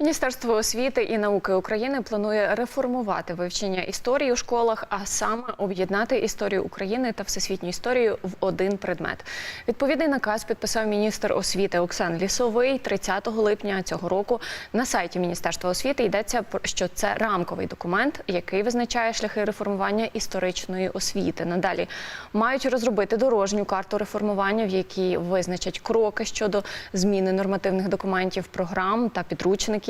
Міністерство освіти і науки України планує реформувати вивчення історії у школах, а саме об'єднати історію України та всесвітню історію в один предмет. Відповідний наказ підписав міністр освіти Оксан Лісовий 30 липня цього року. На сайті Міністерства освіти йдеться про що це рамковий документ, який визначає шляхи реформування історичної освіти. Надалі мають розробити дорожню карту реформування, в якій визначать кроки щодо зміни нормативних документів, програм та підручників.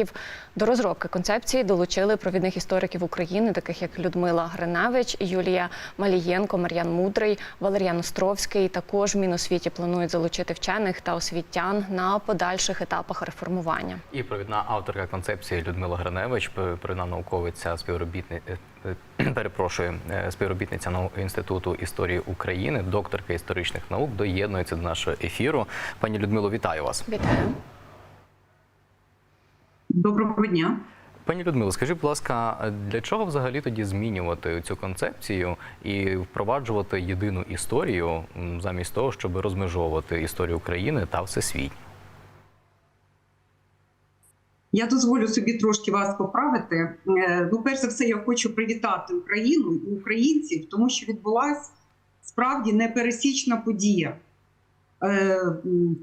До розробки концепції долучили провідних істориків України, таких як Людмила Гриневич, Юлія Малієнко, Мар'ян Мудрий, Валеріан Островський. Також в Міносвіті планують залучити вчених та освітян на подальших етапах реформування. І провідна авторка концепції Людмила Гриневич, провідна науковиця співробітниця, перепрошую, е, співробітниця нау- інституту історії України, докторка історичних наук, доєднується до нашого ефіру. Пані Людмило, вітаю вас. Вітаю. Доброго дня. Пані Людмило, скажіть, будь ласка, для чого взагалі тоді змінювати цю концепцію і впроваджувати єдину історію замість того, щоб розмежовувати історію України та всесвіт? Я дозволю собі трошки вас поправити. Е, Ну, перш за все, я хочу привітати Україну і українців, тому що відбулася справді непересічна подія. Е,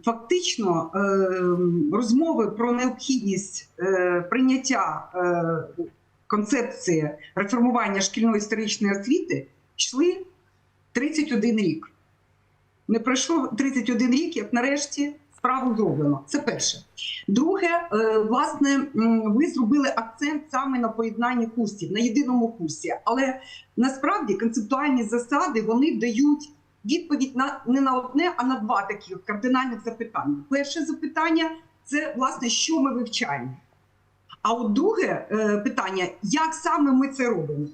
Фактично, е, розмови про необхідність е, прийняття концепції реформування шкільної історичної освіти йшли 31 рік. Не пройшло 31 рік, як нарешті справу зроблено. Це перше. Друге, власне, ви зробили акцент саме на поєднанні курсів, на єдиному курсі. Але насправді концептуальні засади вони дають відповідь на не на одне, а на два таких кардинальних запитання. Перше запитання це власне, що ми вивчаємо. А от друге е, питання: як саме ми це робимо?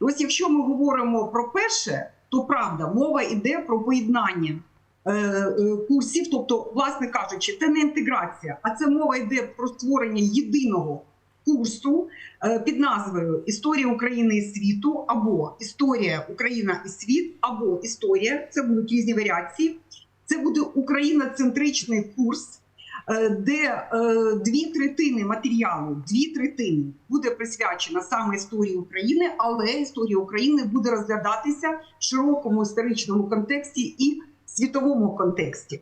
І ось якщо ми говоримо про перше, то правда, мова йде про поєднання е, е, курсів, тобто, власне кажучи, це не інтеграція, а це мова йде про створення єдиного курсу е, під назвою Історія України і світу, або Історія Україна і світ, або Історія. Це будуть різні варіації. Це буде Україна-центричний курс, е, де е, дві третини матеріалу, дві третини буде присвячена саме історії України, але історія України буде розглядатися в широкому історичному контексті і світовому контексті.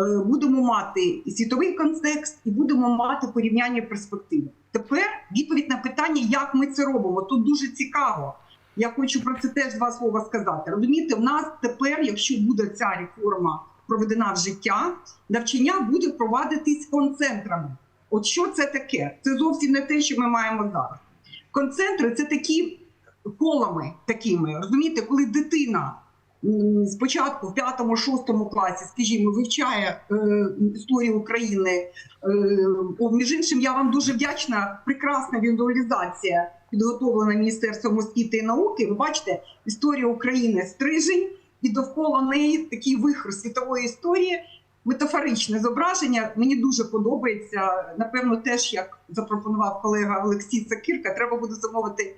Е, Будемо мати і світовий контекст, і будемо мати порівняння перспективи. Тепер відповідь на питання, як ми це робимо. Тут дуже цікаво. Я хочу про це теж два слова сказати. Розумієте, в нас тепер, якщо буде ця реформа проведена в життя, навчання буде провадитись концентрами. От що це таке? Це зовсім не те, що ми маємо зараз. Концентри це такі колами такими. Розумієте, коли дитина спочатку в п'ятому-шостому класі, скажімо, вивчає е, історію України. Е, о, між іншим, я вам дуже вдячна. Прекрасна візуалізація підготовлена Міністерством освіти і науки. Ви бачите, історія України стрижень, і довкола неї такий вихор світової історії. Метафоричне зображення мені дуже подобається. Напевно, теж як запропонував колега Олексій Сакірка, треба буде замовити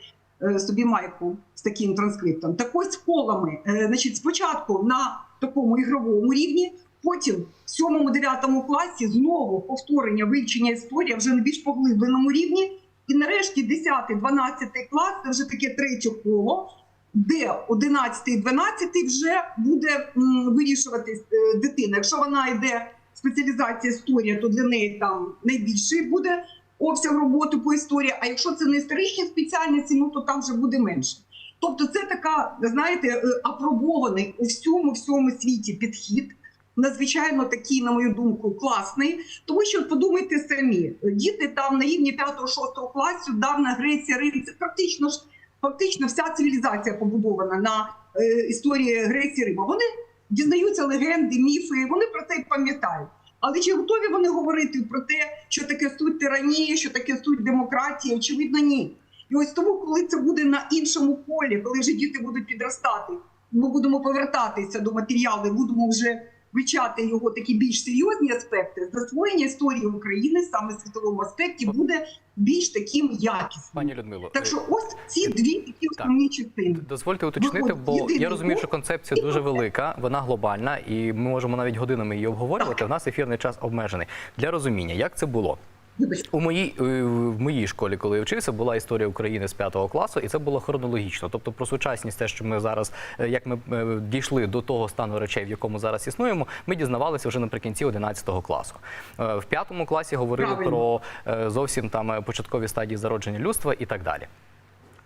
собі майку з таким транскриптом. Так ось колами, е, значить, спочатку на такому ігровому рівні, потім в 7-9 класі знову повторення вивчення історії вже на більш поглибленому рівні. І нарешті 10-12 клас це вже таке третє коло, де 11 і 12 вже буде м, вирішувати е, дитина. Якщо вона йде спеціалізація історія, то для неї там найбільший буде обсяг роботи по історії. А якщо це не історичні спеціальності, ну то там вже буде менше. Тобто, це така, знаєте, е, апробований у всьому всьому світі підхід. Надзвичайно такий, на мою думку, класний. Тому що подумайте самі, діти там на рівні 5-6 класу, давна Греція, Рим, це практично ж фактично вся цивілізація побудована на е, історії Греції Рима. Вони дізнаються легенди, міфи, вони про це пам'ятають. Але чи готові вони говорити про те, що таке суть тиранії, що таке суть демократії? Очевидно, ні. І ось тому, коли це буде на іншому полі, коли вже діти будуть підростати, ми будемо повертатися до матеріалу, будемо вже вивчати його такі більш серйозні аспекти, засвоєння історії України саме в світовому аспекті буде більш таким якісним. Пані Людмило, Так що ось ці дві такі основні частини. Дозвольте уточнити, Виходить, бо єдиний я розумію, що концепція дуже велика, вона глобальна, і ми можемо навіть годинами її обговорювати. У нас ефірний час обмежений. Для розуміння, як це було? У моїй е, в моїй школі, коли я вчився, була історія України з 5 класу, і це було хронологічно. Тобто про сучасність, те, що ми зараз, е, як ми е, дійшли до того стану речей, в якому зараз існуємо, ми дізнавалися вже наприкінці 11 класу. В п'ятому класі говорили Правильно. про зовсім там початкові стадії зародження людства і так далі.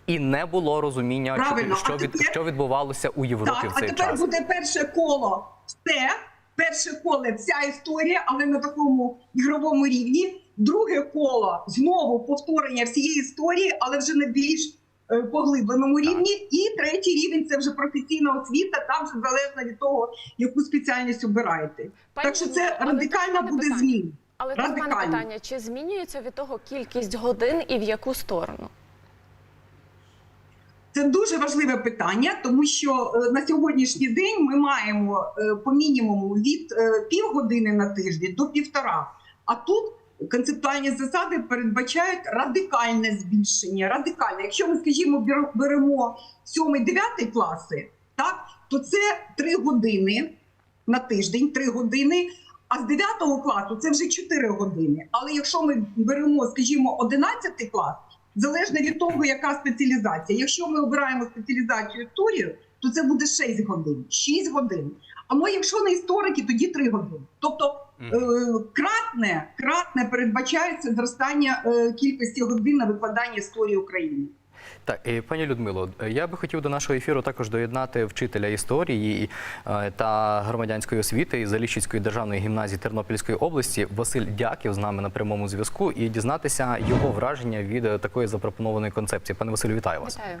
І не було розуміння, Правильно. що, від, тепер- що відбувалося у Європі Так, в а цей тепер час. буде перше коло. Все, перше коло вся історія, але на такому ігровому рівні. Друге коло знову повторення всієї історії, але вже на більш е, поглибленому рівні. І третій рівень це вже професійна освіта. Там вже залежно від того, яку спеціальність обираєте. Пані так що це радикальна буде питання. зміна. Але тут мене питання: чи змінюється від того кількість годин і в яку сторону? Це дуже важливе питання, тому що е, на сьогоднішній день ми маємо е, по мінімуму від півгодини на тиждень до півтора. А тут концептуальні засади передбачають радикальне збільшення. Радикальне. Якщо ми, скажімо, беремо 7-9 класи, так то це 3 години на тиждень, 3 години. А з 9 класу це вже 4 години. Але якщо ми беремо, скажімо, 11 клас, залежно від того, яка спеціалізація. Якщо ми обираємо спеціалізацію історію, то це буде 6 годин, 6 годин. А якщо не історики, тоді 3 години. Тобто кратне, кратне передбачається зростання е, кількості годин на викладання історії України. Так, і, пані Людмило, е, я би хотів до нашого ефіру також доєднати вчителя історії е, та громадянської освіти із Заліщицької державної гімназії Тернопільської області Василь Дяків з нами на прямому зв'язку і дізнатися його враження від е, такої запропонованої концепції. Пане Василю, вітаю вас. Вітаю.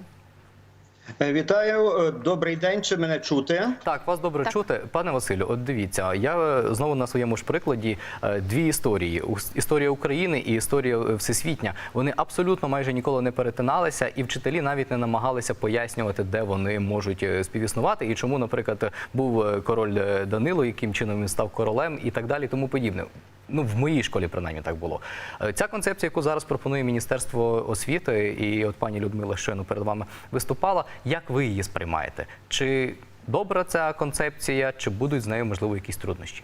Е, Вітаю, Е, добрий день. Чи мене чути? Так, вас добре Так. чути. Пане Василю, от дивіться, я е, знову на своєму ж прикладі дві історії: історія України і історія всесвітня. Вони абсолютно майже ніколи не перетиналися, і вчителі навіть не намагалися пояснювати, де вони можуть співіснувати, і чому, наприклад, був король Данило, яким чином він став королем, і так далі, тому подібне. Ну, в моїй школі принаймні так було. Е, Ця концепція, яку зараз пропонує Міністерство освіти, і от пані Людмила щойно перед вами виступала. Як ви її сприймаєте? Чи добра ця концепція, чи будуть з нею можливо якісь труднощі?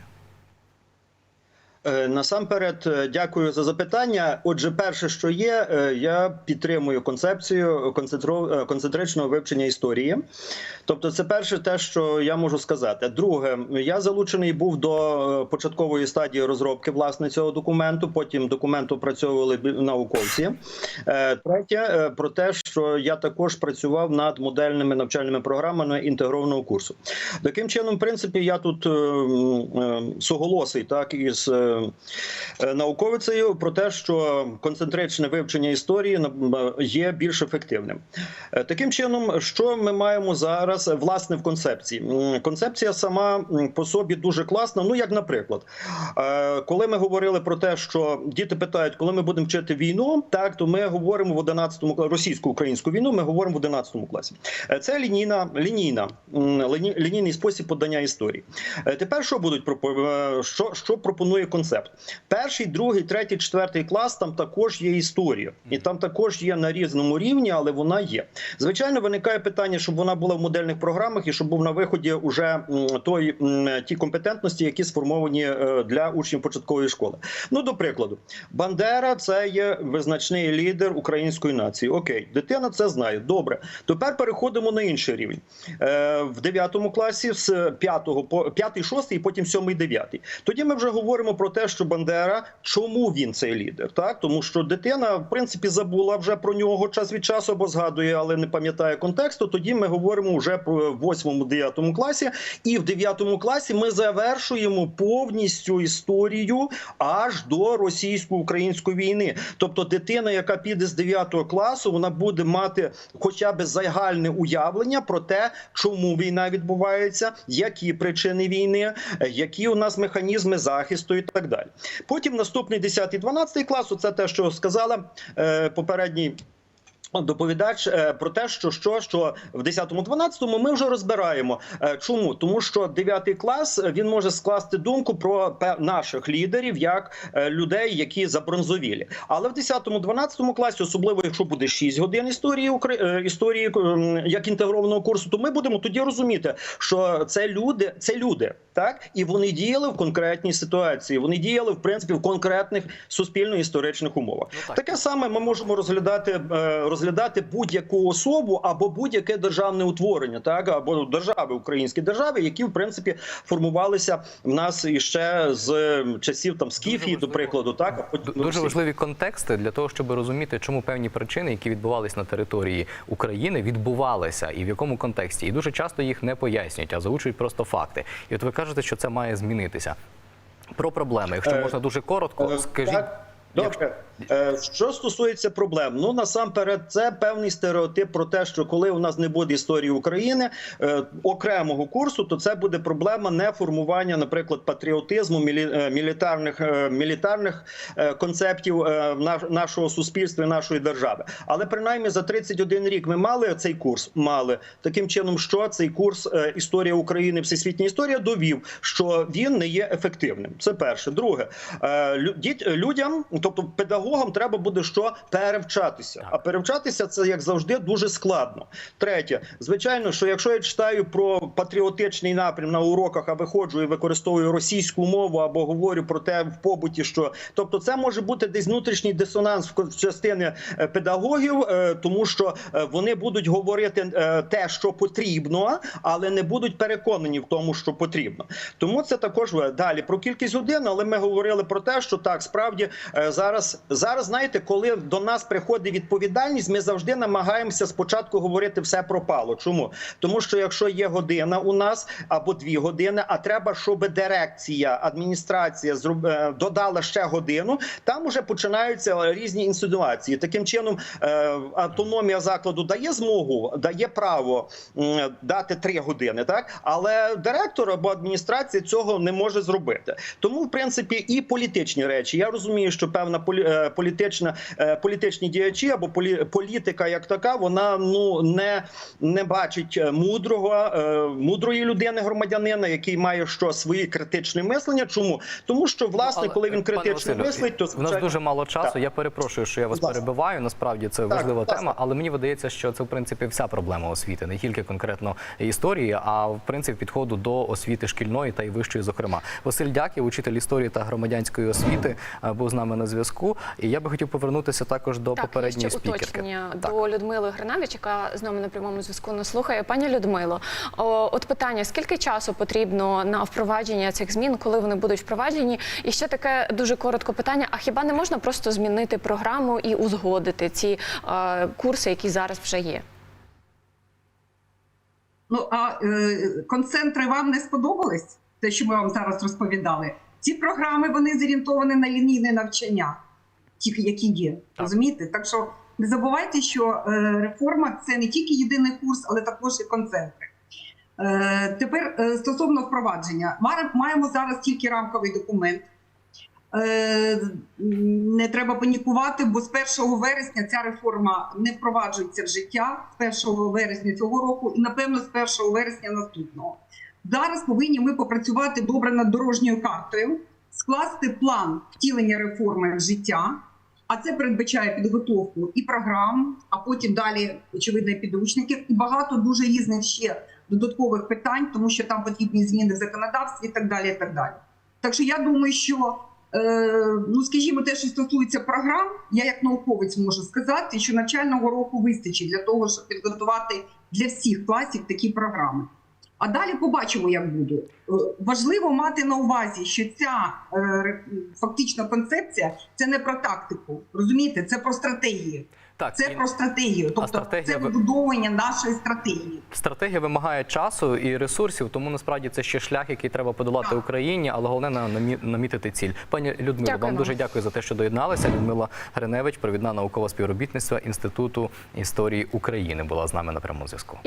Е, Насамперед, е, дякую за запитання. Отже, перше, що є, е, я підтримую концепцію концентричного вивчення історії. Тобто, це перше, те, що я можу сказати. Друге, я залучений був до початкової стадії розробки власне цього документу. Потім документ опрацьовували науковці. Третє, про те, що я також працював над модельними навчальними програмами інтегрованого курсу. Таким чином, в принципі, я тут суголосий так із науковицею про те, що концентричне вивчення історії е, є більш ефективним. Е, Таким чином, що ми маємо зараз е, власне в концепції? Концепція сама по собі дуже класна. Ну, як наприклад, е, коли ми говорили про те, що діти питають, коли ми будемо вчити війну, так то ми говоримо в 11 класі російсько-українську війну. Ми говоримо в 11 класі. Е, Це лінійна лінійна лінійний спосіб подання історії. Е, Тепер що будуть е, що, що пропонує концепт? Перший, другий, третій, четвертий клас там також є історія, і там також є на різному рівні, але вона є. Звичайно, виникає питання, щоб вона була в модельних програмах і щоб був на виході уже той ті компетентності, які сформовані е, для учнів початкової школи. Ну, до прикладу, Бандера це є визначний лідер української нації. Окей, дитина це знає. Добре. Тепер переходимо на інший рівень. Е, в 9 класі з 5 по 5, 6 і потім 7, 9. Тоді ми вже говоримо про те, що Бандера, чому він цей лідер? Так, тому що дитина, в принципі, забула вже про нього час від часу, або згадує, але не пам'ятає контексту. Тоді ми говоримо вже про 8-9 класі, і в 9 класі ми завершуємо повністю історію аж до російсько-української війни. Тобто, дитина, яка піде з 9 класу, вона буде мати хоча б загальне уявлення про те, чому війна відбувається, які причини війни, е, які у нас механізми захисту і так далі. Потім наступний 10-12 клас, це те, що сказала е, попередній Доповідач е, про те, що що, що в 10-12 ми вже розбираємо. Е, Чому? Тому що 9 клас е, він може скласти думку про наших лідерів як людей, які забронзовілі. Але в 10-12 класі, особливо якщо буде 6 годин історії історії як інтегрованого курсу, то ми будемо тоді розуміти, що це люди, це люди, так і вони діяли в конкретній ситуації. Вони діяли в принципі в конкретних суспільно-історичних умовах. Ну, так. Таке саме ми можемо розглядати е, розглядати будь-яку особу або будь-яке державне утворення, так або держави, українські держави, які в принципі формувалися в нас іще з часів там скіфії, до прикладу, так Дуже важливі контексти для того, щоб розуміти, чому певні причини, які відбувалися на території України, відбувалися і в якому контексті. І дуже часто їх не пояснюють, а заучують просто факти. І от ви кажете, що це має змінитися. Про проблеми, якщо Е, можна дуже коротко, Е, скажіть. Добре. Е, Що стосується проблем, ну насамперед, це певний стереотип про те, що коли у нас не буде історії України е, окремого курсу, то це буде проблема не формування, наприклад, патріотизму, е, мілітарних мілітарних концептів наш- нашого суспільства, і нашої держави. Але принаймні за 31 рік ми мали цей курс. Мали таким чином, що цей курс історія України, всесвітня історія довів, що він не є ефективним. Це перше. Друге, людям, тобто педагогам, треба буде що перевчатися. А перевчатися це як завжди дуже складно. Третє, звичайно, що якщо я читаю про патріотичний напрям на уроках, а виходжу і використовую російську мову або говорю про те в побуті, що тобто це може бути десь внутрішній дисонанс в частини е, педагогів, е, тому що е, вони будуть говорити те, що потрібно, але не будуть переконані в тому, що потрібно. Тому це також далі про кількість годин. Але ми говорили про те, що так справді зараз зараз знаєте, коли до нас приходить відповідальність, ми завжди намагаємося спочатку говорити все пропало. Чому? Тому що якщо є година у нас або дві години, а треба, щоб дирекція, адміністрація е, додала ще годину, там уже починаються різні інсинуації. Таким чином, е, автономія закладу дає змогу, дає право дати три години, так але директор або адміністрація цього не може зробити. Тому, в принципі, і політичні речі. Я розумію, що певна е, політична е, політичні діячі або полі, політика, як така, вона ну не, не бачить е, мудрого, мудрої людини, громадянина, який має що свої критичне мислення. Чому? Тому що власне, Але, коли він критично Василю, мислить, то в нас дуже мало часу. Так. Я перепрошую, що я вас ласка. перебиваю. Насправді це Так, важлива ласка. тема, але мені видається, що це в принципі вся проблема освіти, не тільки конкретно історії, а в принципі підходу до освіти шкільної та й вищої, зокрема. Василь Дяків, учитель історії та громадянської освіти, був з нами на зв'язку. І я би хотів повернутися також до Так, попередньої є ще спікерки. уточнення Так. до Людмили Гриневич, яка з нами на прямому зв'язку не слухає. Пані Людмило, о, от питання: скільки часу потрібно на впровадження цих змін, коли вони будуть впроваджені? І ще таке дуже коротко питання: а хіба не можна просто змінити програму і узгодити ці е, курси, які зараз вже є? Ну а е, концентри вам не сподобались? Те, що ми вам зараз розповідали. Ці програми вони зорієнтовані на лінійне навчання, ті, які є. Розумієте? Так що не забувайте, що е, реформа це не тільки єдиний курс, але також і концентри. Е, тепер е, стосовно впровадження, маємо зараз тільки рамковий документ. Не треба панікувати, бо з 1 вересня ця реформа не впроваджується в життя з 1 вересня цього року і напевно з 1 вересня наступного. Зараз повинні ми попрацювати добре над дорожньою картою, скласти план втілення реформи в життя. А це передбачає підготовку і програм, а потім далі, очевидно, підручників, і багато дуже різних ще додаткових питань, тому що там потрібні зміни в законодавстві і так далі. І так далі. Так що я думаю, що е, ну скажімо, те, що стосується програм, я як науковець можу сказати, що навчального року вистачить для того, щоб підготувати для всіх класів такі програми. А далі побачимо, як буде. Е, Важливо мати на увазі, що ця е, фактично концепція це не про тактику. Розумієте, це про стратегію. Так, Це і про стратегію. Тобто стратегія це ви- вибудовування нашої стратегії. стратегія вимагає часу і ресурсів, тому насправді це ще шлях, який треба подолати Україні, але головне на- намі- намітити ціль. Пані Людмило, Дякую вам дуже дякую за те, що доєдналися. Людмила Гриневич, провідна наукова співробітництва Інституту історії України, була з нами на прямому зв'язку.